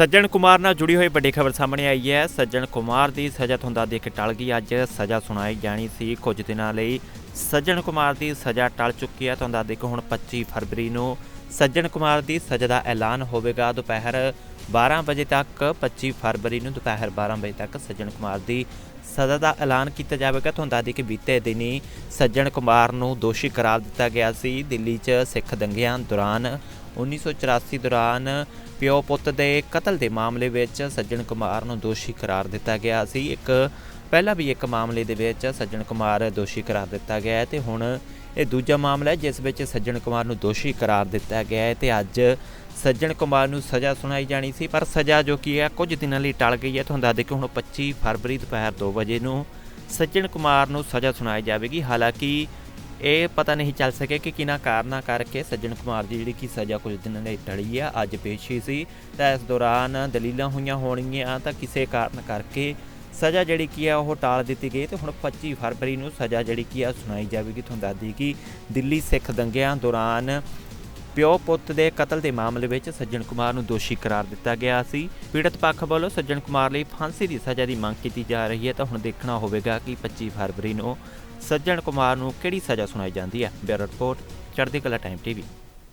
ਸੱਜਣ ਕੁਮਾਰ ਨਾਲ ਜੁੜੀ ਹੋਈ ਵੱਡੀ ਖਬਰ ਸਾਹਮਣੇ ਆਈ ਹੈ। ਸੱਜਣ ਕੁਮਾਰ ਦੀ ਸਜ਼ਾ ਤੁਹਾਨੂੰ ਦੱਸ ਦੇਖ ਟਲ ਗਈ। ਅੱਜ ਸਜ਼ਾ ਸੁਣਾਈ ਜਾਣੀ ਸੀ ਕੁਝ ਦਿਨਾਂ ਲਈ। ਸੱਜਣ ਕੁਮਾਰ ਦੀ ਸਜ਼ਾ ਟਲ ਚੁੱਕੀ ਹੈ। ਤੁਹਾਨੂੰ ਦੱਸ ਕਿ ਹੁਣ 25 ਫਰਵਰੀ ਨੂੰ ਸੱਜਣ ਕੁਮਾਰ ਦੀ ਸਜ਼ਾ ਦਾ ਐਲਾਨ ਹੋਵੇਗਾ। ਦੁਪਹਿਰ 12 ਵਜੇ ਤੱਕ 25 ਫਰਵਰੀ ਨੂੰ ਦੁਪਹਿਰ 12 ਵਜੇ ਤੱਕ ਸੱਜਣ ਕੁਮਾਰ ਦੀ ਸਜ਼ਾ ਦਾ ਐਲਾਨ ਕੀਤਾ ਜਾਵੇਗਾ। ਤੁਹਾਨੂੰ ਦੱਸ ਦੇ ਕਿ ਬੀਤੇ ਦਿਨੀ ਸੱਜਣ ਕੁਮਾਰ ਨੂੰ ਦੋਸ਼ੀ ਕਰਾਰ ਦਿੱਤਾ ਗਿਆ ਸੀ। ਦਿੱਲੀ 'ਚ ਸਿੱਖ ਦੰਗਿਆਂ ਦੌਰਾਨ 1984 ਦੌਰਾਨ ਪਿਓ ਪੁੱਤ ਦੇ ਕਤਲ ਦੇ ਮਾਮਲੇ ਵਿੱਚ ਸੱਜਣ ਕੁਮਾਰ ਨੂੰ ਦੋਸ਼ੀ ਕਰਾਰ ਦਿੱਤਾ ਗਿਆ ਸੀ। ਇੱਕ ਪਹਿਲਾਂ ਵੀ ਇੱਕ ਮਾਮਲੇ ਦੇ ਵਿੱਚ ਸੱਜਣ ਕੁਮਾਰ ਦੋਸ਼ੀ ਕਰਾਰ ਦਿੱਤਾ ਗਿਆ ਹੈ ਤੇ ਹੁਣ ਇਹ ਦੂਜਾ ਮਾਮਲਾ ਹੈ, ਜਿਸ ਵਿੱਚ ਸੱਜਣ ਕੁਮਾਰ ਨੂੰ ਦੋਸ਼ੀ ਕਰਾਰ ਦਿੱਤਾ ਗਿਆ ਹੈ ਤੇ ਅੱਜ ਸੱਜਣ ਕੁਮਾਰ ਨੂੰ ਸਜ਼ਾ ਸੁਣਾਈ ਜਾਣੀ ਸੀ। ਪਰ ਸਜ਼ਾ ਜੋ ਕੀ ਹੈ, ਕੁਝ ਦਿਨਾਂ ਲਈ ਟਲ ਗਈ ਹੈ। ਤੁਹਾਨੂੰ ਦੱਸ ਦੇ ਕਿ ਹੁਣ 25 ਫਰਵਰੀ ਦੁਪਹਿਰ 2 ਵਜੇ ਨੂੰ ਸੱਜਣ ਕੁਮਾਰ ਨੂੰ ਸਜ਼ਾ ਸੁਣਾਈ ਜਾਵੇਗੀ। ਹਾਲਾਂਕਿ ਇਹ ਪਤਾ ਨਹੀਂ ਚੱਲ ਸਕਿਆ ਕਿ ਕਿਹਨਾਂ ਕਾਰਨਾਂ ਕਰਕੇ ਸੱਜਣ ਕੁਮਾਰ ਦੀ ਜਿਹੜੀ ਕਿ ਸਜ਼ਾ ਕੁਝ ਦਿਨਾਂ ਲਈ ਟਲੀ ਆ। ਅੱਜ ਪੇਸ਼ੀ ਸੀ ਤਾਂ ਇਸ ਦੌਰਾਨ ਦਲੀਲਾਂ ਹੋਈਆਂ ਹੋਣਗੀਆਂ ਤਾਂ ਕਿਸੇ ਕਾਰਨ ਕਰਕੇ ਸਜ਼ਾ ਜਿਹੜੀ ਕੀ ਆ ਉਹ ਟਾਲ ਦਿੱਤੀ ਗਈ ਤੇ ਹੁਣ 25 ਫਰਵਰੀ ਨੂੰ ਸਜ਼ਾ ਜਿਹੜੀ ਕੀ ਆ ਸੁਣਾਈ ਜਾਵੇਗੀ, ਤੁਹਾਨੂੰ ਦੱਸ ਦਈਏ ਕਿ ਦਿੱਲੀ ਸਿੱਖ ਦੰਗਿਆਂ ਦੌਰਾਨ ਪਿਓ ਪੁੱਤ ਦੇ ਕਤਲ ਦੇ ਮਾਮਲੇ ਵਿੱਚ ਸੱਜਣ ਕੁਮਾਰ ਨੂੰ ਦੋਸ਼ੀ ਕਰਾਰ ਦਿੱਤਾ ਗਿਆ ਸੀ। ਪੀੜਤ ਪੱਖ ਵੱਲੋਂ ਸੱਜਣ ਕੁਮਾਰ ਲਈ ਫਾਂਸੀ ਦੀ ਸਜ਼ਾ ਦੀ ਮੰਗ ਕੀਤੀ ਜਾ ਰਹੀ ਹੈ ਤਾਂ ਹੁਣ ਦੇਖਣਾ ਹੋਵੇਗਾ ਕਿ 25 ਫਰਵਰੀ ਨੂੰ ਸੱਜਣ ਕੁਮਾਰ ਨੂੰ ਕਿਹੜੀ ਸਜ਼ਾ ਸੁਣਾਈ ਜਾਂਦੀ ਹੈ। ਬਿਊਰੋ ਰਿਪੋਰਟ, ਚੜ੍ਹਦੀ ਕਲਾ ਟਾਈਮ ਟੀਵੀ।